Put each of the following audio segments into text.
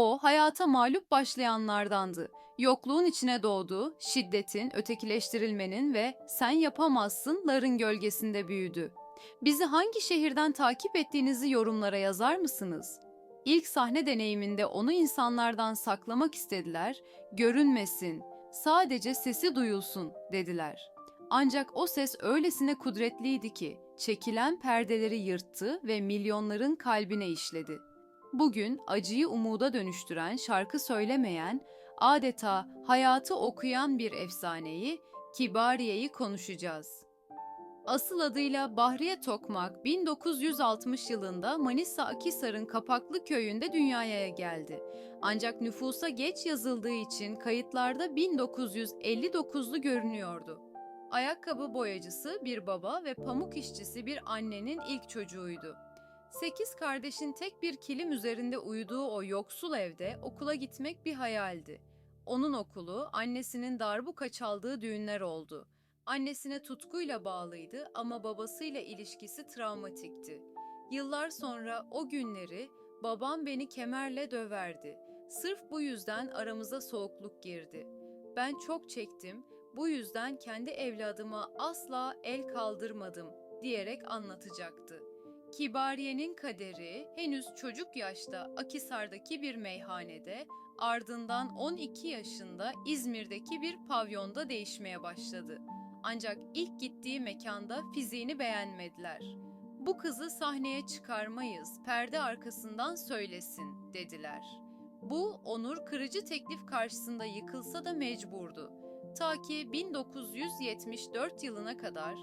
O, hayata mağlup başlayanlardandı. Yokluğun içine doğdu, şiddetin, ötekileştirilmenin ve sen yapamazsınların gölgesinde büyüdü. Bizi hangi şehirden takip ettiğinizi yorumlara yazar mısınız? İlk sahne deneyiminde onu insanlardan saklamak istediler, görünmesin, sadece sesi duyulsun dediler. Ancak o ses öylesine kudretliydi ki çekilen perdeleri yırttı ve milyonların kalbine işledi. Bugün acıyı umuda dönüştüren, şarkı söylemeyen, adeta hayatı okuyan bir efsaneyi, Kibariye'yi konuşacağız. Asıl adıyla Bahriye Tokmak 1960 yılında Manisa Akisar'ın Kapaklı köyünde dünyaya geldi. Ancak nüfusa geç yazıldığı için kayıtlarda 1959'lu görünüyordu. Ayakkabı boyacısı bir baba ve pamuk işçisi bir annenin ilk çocuğuydu. Sekiz kardeşin tek bir kilim üzerinde uyuduğu o yoksul evde okula gitmek bir hayaldi. Onun okulu annesinin darbuka çaldığı düğünler oldu. Annesine tutkuyla bağlıydı ama babasıyla ilişkisi travmatikti. Yıllar sonra o günleri babam beni kemerle döverdi. Sırf bu yüzden aramıza soğukluk girdi. Ben çok çektim, bu yüzden kendi evladıma asla el kaldırmadım diyerek anlatacaktı. Kibariye'nin kaderi henüz çocuk yaşta Akisar'daki bir meyhanede, ardından 12 yaşında İzmir'deki bir pavyonda değişmeye başladı. Ancak ilk gittiği mekanda fiziğini beğenmediler. Bu kızı sahneye çıkarmayız, perde arkasından söylesin dediler. Bu onur kırıcı teklif karşısında yıkılsa da mecburdu. Ta ki 1974 yılına kadar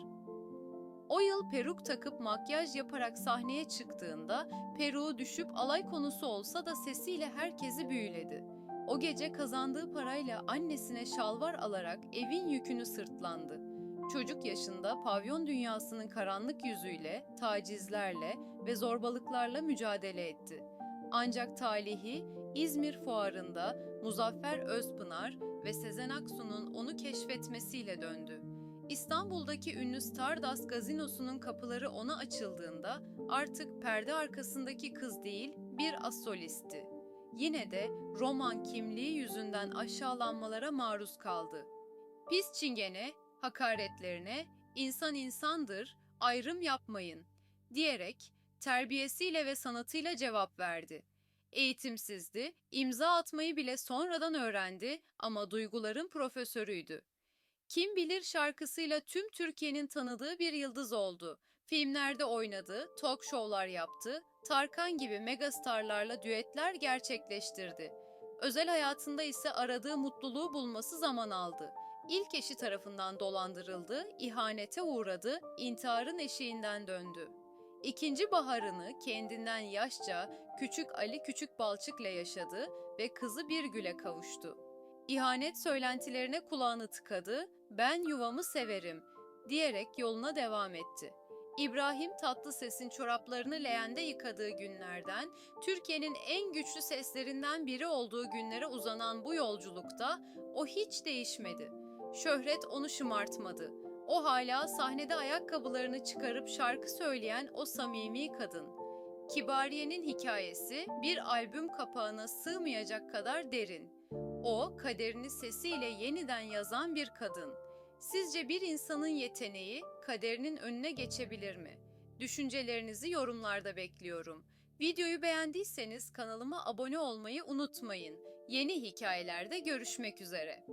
o yıl peruk takıp makyaj yaparak sahneye çıktığında peruğu düşüp alay konusu olsa da sesiyle herkesi büyüledi. O gece kazandığı parayla annesine şalvar alarak evin yükünü sırtlandı. Çocuk yaşında pavyon dünyasının karanlık yüzüyle, tacizlerle ve zorbalıklarla mücadele etti. Ancak talihi İzmir fuarında Muzaffer Özpınar ve Sezen Aksu'nun onu keşfetmesiyle döndü. İstanbul'daki ünlü Stardust gazinosunun kapıları ona açıldığında artık perde arkasındaki kız değil bir asolisti. Yine de roman kimliği yüzünden aşağılanmalara maruz kaldı. Pis çingene, hakaretlerine insan insandır, ayrım yapmayın diyerek terbiyesiyle ve sanatıyla cevap verdi. Eğitimsizdi, imza atmayı bile sonradan öğrendi ama duyguların profesörüydü. Kim Bilir şarkısıyla tüm Türkiye'nin tanıdığı bir yıldız oldu. Filmlerde oynadı, talk show'lar yaptı, Tarkan gibi megastarlarla düetler gerçekleştirdi. Özel hayatında ise aradığı mutluluğu bulması zaman aldı. İlk eşi tarafından dolandırıldı, ihanete uğradı, intiharın eşiğinden döndü. İkinci baharını kendinden yaşça küçük Ali Küçük Balçık'la yaşadı ve kızı Birgül'e kavuştu. İhanet söylentilerine kulağını tıkadı, ben yuvamı severim diyerek yoluna devam etti. İbrahim Tatlıses'in çoraplarını leğende yıkadığı günlerden, Türkiye'nin en güçlü seslerinden biri olduğu günlere uzanan bu yolculukta o hiç değişmedi. Şöhret onu şımartmadı. O hala sahnede ayakkabılarını çıkarıp şarkı söyleyen o samimi kadın. Kibariye'nin hikayesi bir albüm kapağına sığmayacak kadar derin. O, kaderini sesiyle yeniden yazan bir kadın. Sizce bir insanın yeteneği kaderinin önüne geçebilir mi? Düşüncelerinizi yorumlarda bekliyorum. Videoyu beğendiyseniz kanalıma abone olmayı unutmayın. Yeni hikayelerde görüşmek üzere.